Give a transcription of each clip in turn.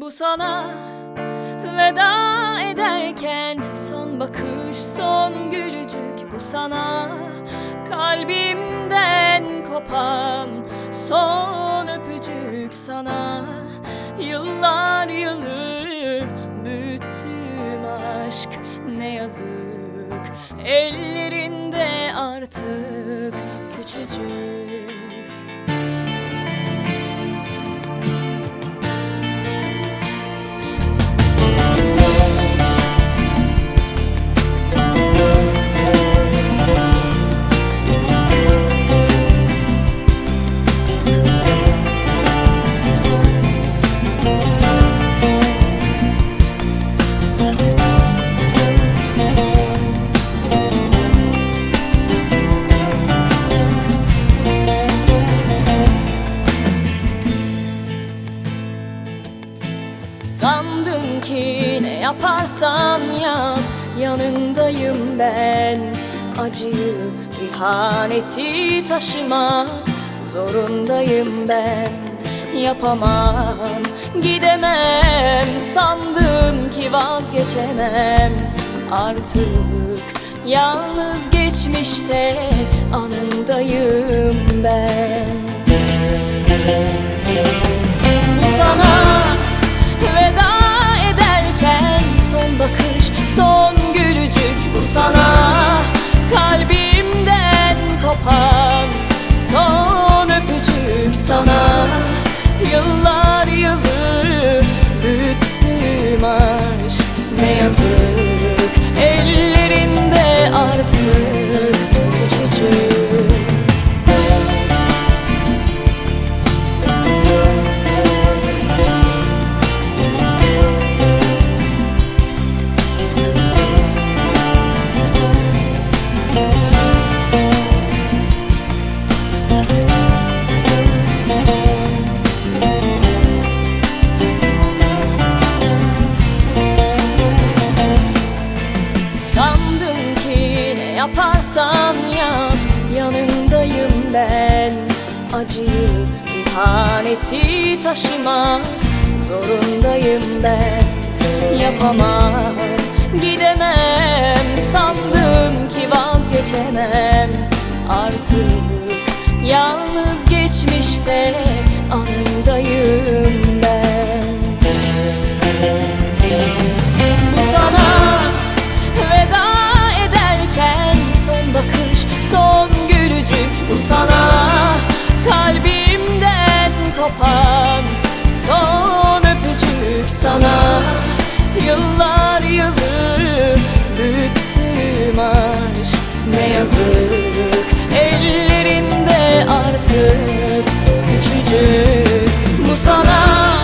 Bu sana veda ederken son bakış son gülücük bu sana. Kalbimden kopan son öpücük sana. Yıllar yılı büyüttüm aşk ne yazık. Ellerinde artık küçücük Sandın ki ne yaparsan yap yanındayım ben. Acıyı, ihaneti taşımak zorundayım ben. Yapamam, gidemem Sandın ki vazgeçemem. Artık yalnız geçmişte anındayım ben büyüttüm aşk ne yaparsan yap yanındayım ben. Acıyı, ihaneti taşımak zorundayım ben. Yapamam, gidemem Sandın ki vazgeçemem. Artık yalnız geçmişte kopan son öpücük sana. Yıllar yılı büyüttüm aşk ne yazık. Ellerinde artık küçücük bu sana.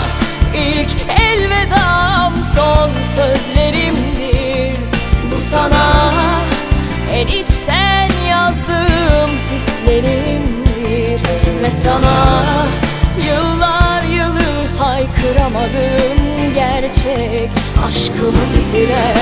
İlk elvedam son sözlerimdir bu sana. En içten yazdığım hislerimdir ve sana haykıramadım gerçek. Aşkımı bitiren